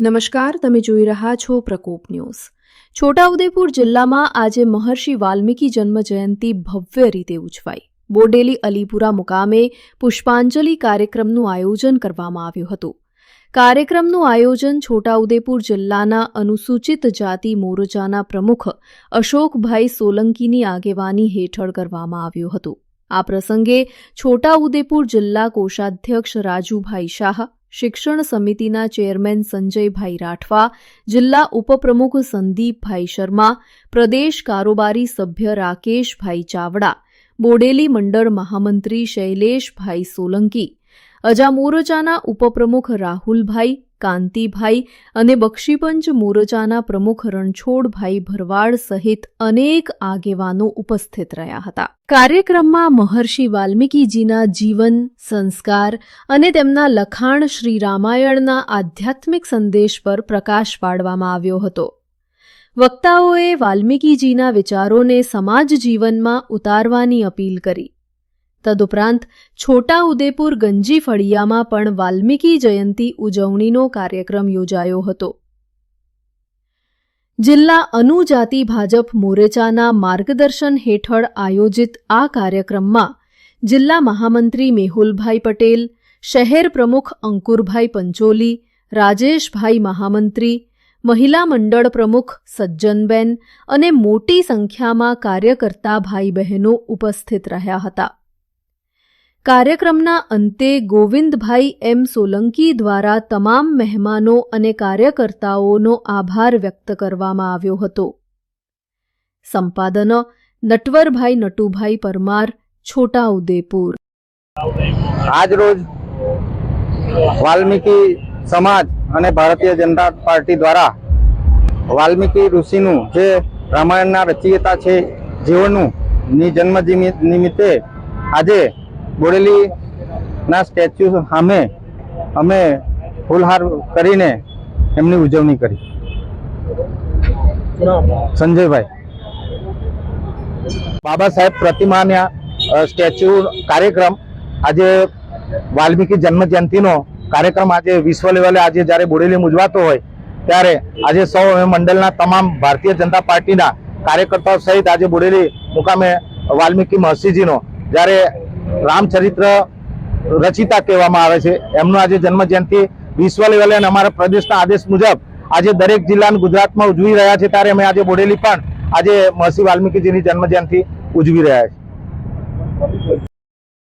નમસ્કાર, તમે જોઈ રહ્યા છો પ્રકોપ ન્યૂઝ. છોટાઉદેપુર જિલ્લામાં આજે મહર્ષિ વાલ્મીકી જન્મ જયંતિ ભવ્ય રીતે ઉજવાઈ. બોડેલી અલીપુરા મુકામે પુષ્પાંજલિ કાર્યક્રમનું આયોજન કરવામાં આવ્યું હતું. કાર્યક્રમનું આયોજન છોટાઉદેપુર જિલ્લાના અનુસૂચિત જાતિ મોરચાના પ્રમુખ અશોકભાઈ સોલંકીની આગેવાની હેઠળ કરવામાં આવ્યું હતું. આ પ્રસંગે છોટાઉદેપુર જિલ્લા કોષાધ્યક્ષ રાજુભાઈ શાહ શિક્ષણ સમિતિના ચેરમેન સંજયભાઈ રાઠવા, જિલ્લા ઉપપ્રમુખ સંદીપભાઈ શર્મા, પ્રદેશ કારોબારી સભ્ય રાકેશભાઈ ચાવડા, બોડેલી મંડળ મહામંત્રી શૈલેષભાઈ સોલંકી અજા મોરચાના ઉપપ્રમુખ રાહુલભાઈ કાંતિભાઈ અને બક્ષીપંચ મોરચાના પ્રમુખ રણછોડભાઈ ભરવાડ સહિત અનેક આગેવાનો ઉપસ્થિત રહ્યા હતા. કાર્યક્રમમાં મહર્ષિ વાલ્મીકીજીના જીવન, સંસ્કાર અને તેમના લખાણ શ્રી રામાયણના આધ્યાત્મિક સંદેશ પર પ્રકાશ પાડવામાં આવ્યો હતો. વક્તાઓએ વાલ્મીકીજીના વિચારોને સમાજ જીવનમાં ઉતારવાની અપીલ કરી. તદુપરાંત છોટાઉદેપુર ગંજી ફળિયામાં પણ વાલ્મીકી જયંતી ઉજવણીનો કાર્યક્રમ યોજાયો હતો. જિલ્લા અનુજાતિ ભાજપ મોરેચાના માર્ગદર્શન હેઠળ આયોજિત આ કાર્યક્રમમાં જિલ્લા મહામંત્રી મેહુલભાઈ પટેલ, શહેર પ્રમુખ અંકુરભાઈ પંચોલી, રાજેશભાઈ મહામંત્રી, મહિલા મંડળ પ્રમુખ સજ્જનબેન અને મોટી સંખ્યામાં કાર્યકર્તા ભાઈ બહેનો ઉપસ્થિત રહ્યા હતા. કાર્યક્રમના અંતે ગોવિંદભાઈ એમ સોલંકી દ્વારા તમામ મહેમાનો અને કાર્યકર્તાઓનો આભાર વ્યક્ત કરવામાં આવ્યો હતો. સંપાદન, નટવરભાઈ નટુભાઈ પરમાર, છોટાઉદેપુર. આજ રોજ વાલ્મીકી સમાજ અને ભારતીય જનતા પાર્ટી દ્વારા વાલ્મીકી ઋષિનું જે રામાયણના રચયિતા છે જેઓનું ની જન્મ નિમિત્તે આજે બોડેલીના સ્ટેચ્યુ સામે અમે ફૂલહાર કરીને એમની ઉજવણી કરી. સંજયભાઈ. બાબા સાહેબ પ્રતિમાના સ્ટેચ્યુ કાર્યક્રમ આજે વાલ્મીકી જન્મ જયંતિનો કાર્યક્રમ આજે વિશ્વ લેવલે આજે જ્યારે બોડેલી ઉજવાતો હોય ત્યારે આજે સૌ મંડળના તમામ ભારતીય જનતા પાર્ટીના કાર્યકર્તાઓ સહિત આજે બોડેલી મુકામે વાલ્મીકી મહર્ષિજીનો જ્યારે રામચરિત્ર રચિતા કહેવામાં આવે છે. એમનો આજે જન્મ જયંતિ વિશ્વ લેવલે અને અમારા પ્રદેશના આદેશ મુજબ આજે દરેક જિલ્લાને ગુજરાતમાં ઉજવી રહ્યા છે ત્યારે અમે આજે બોડેલી પણ આજે મહર્ષિ વાલ્મીકીજીની જન્મ જયંતિ ઉજવી રહ્યા છે